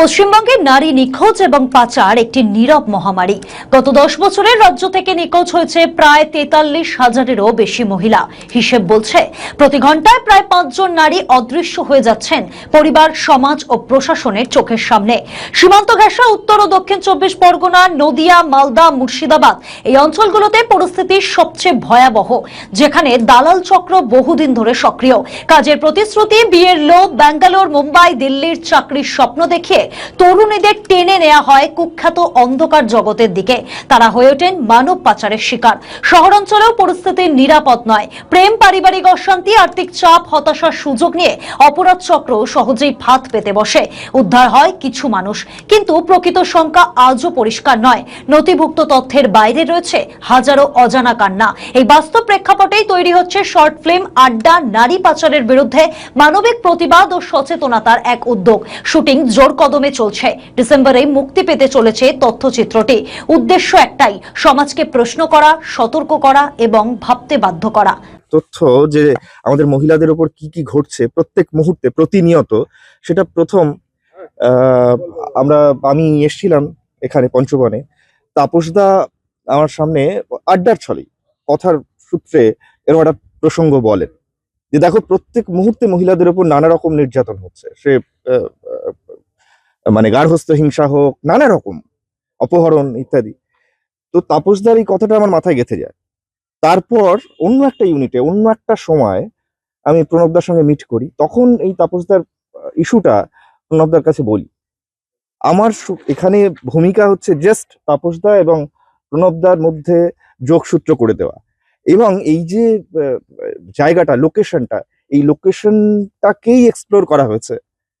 পশ্চিমবঙ্গে নারী নিখোঁজ এবং পাচার একটি নীরব মহামারী। গত দশ বছরের রাজ্য থেকে নিখোঁজ হয়েছে প্রায় তেতাল্লিশ হাজারেরও বেশি মহিলা। হিসেব বলছে, প্রতি ঘন্টায় প্রায় পাঁচজন নারী অদৃশ্য হয়ে যাচ্ছেন পরিবার, সমাজ ও প্রশাসনের চোখের সামনে। সীমান্ত ঘেঁষা উত্তর ও দক্ষিণ চব্বিশ পরগনা, নদিয়া, মালদা, মুর্শিদাবাদ এই অঞ্চলগুলোতে পরিস্থিতি সবচেয়ে ভয়াবহ, যেখানে দালাল চক্র বহুদিন ধরে সক্রিয়। কাজের প্রতিশ্রুতি, বিয়ের লোভ, ব্যাঙ্গালোর, মুম্বাই, দিল্লির চাকরির স্বপ্ন দেখিয়ে তরুণীদের টেনে নেওয়া হয় কুখ্যাত অন্ধকার জগতের দিকে। তারা হয়ে ওঠেন মানব পাচারের শিকার। শহরাঞ্চলেও পরিস্থিতি নিরাপদ নয়। প্রেম, পারিবারিক অশান্তি, আর্থিক চাপ, হতাশার সুযোগ নিয়ে অপরাধ চক্র সহজেই পেতে বসে। উদ্ধার হয় কিছু মানুষ। কিন্তু প্রকৃত সংখ্যা আজও পরিষ্কার নয়। নথিভুক্ত তথ্যের বাইরে রয়েছে হাজারো অজানা কান্না। এই বাস্তব প্রেক্ষাপটেই তৈরি হচ্ছে শর্ট ফিল্ম আড্ডা নারী পাচারের বিরুদ্ধে মানবিক প্রতিবাদ ও সচেতনতার এক উদ্যোগ। শুটিং জোর কদমে চলছে। ডিসেম্বরে মুক্তি পেতে চলেছে তথ্যচিত্রটি। উদ্দেশ্য একটাই, সমাজকে প্রশ্ন করা, সতর্ক করা এবং ভাবতে বাধ্য করা। তথ্য যে আমাদের মহিলাদের উপর কি কি ঘটছে প্রত্যেক মুহূর্তে, প্রতিনিয়ত, সেটা প্রথম আমরা, আমি এসেছিলাম এখানে পঞ্চবনে তাপসদা আমার সামনে আড্ডার ছলেই কথার সূত্রে এরকম একটা প্রসঙ্গ বলেন যে, দেখো প্রত্যেক মুহূর্তে মহিলাদের উপর নানা রকম নির্যাতন হচ্ছে। সে মানে গার্হস্থ্য হিংসা হোক, নানা রকম, অপহরণ ইত্যাদি। তো তাপসদার এই কথাটা আমার মাথায় গেঁথে যায়। তারপর অন্য একটা ইউনিটে অন্য একটা সময় আমি প্রণবদার সঙ্গে মিট করি। তখন এই তাপসদার ইস্যুটা প্রণবদার কাছে বলি। আমার এখানে ভূমিকা হচ্ছে জাস্ট তাপসদা এবং প্রণবদার মধ্যে যোগসূত্র করে দেওয়া। এবং এই যে জায়গাটা লোকেশনটা এই লোকেশনটাকেই এক্সপ্লোর করা হয়েছে।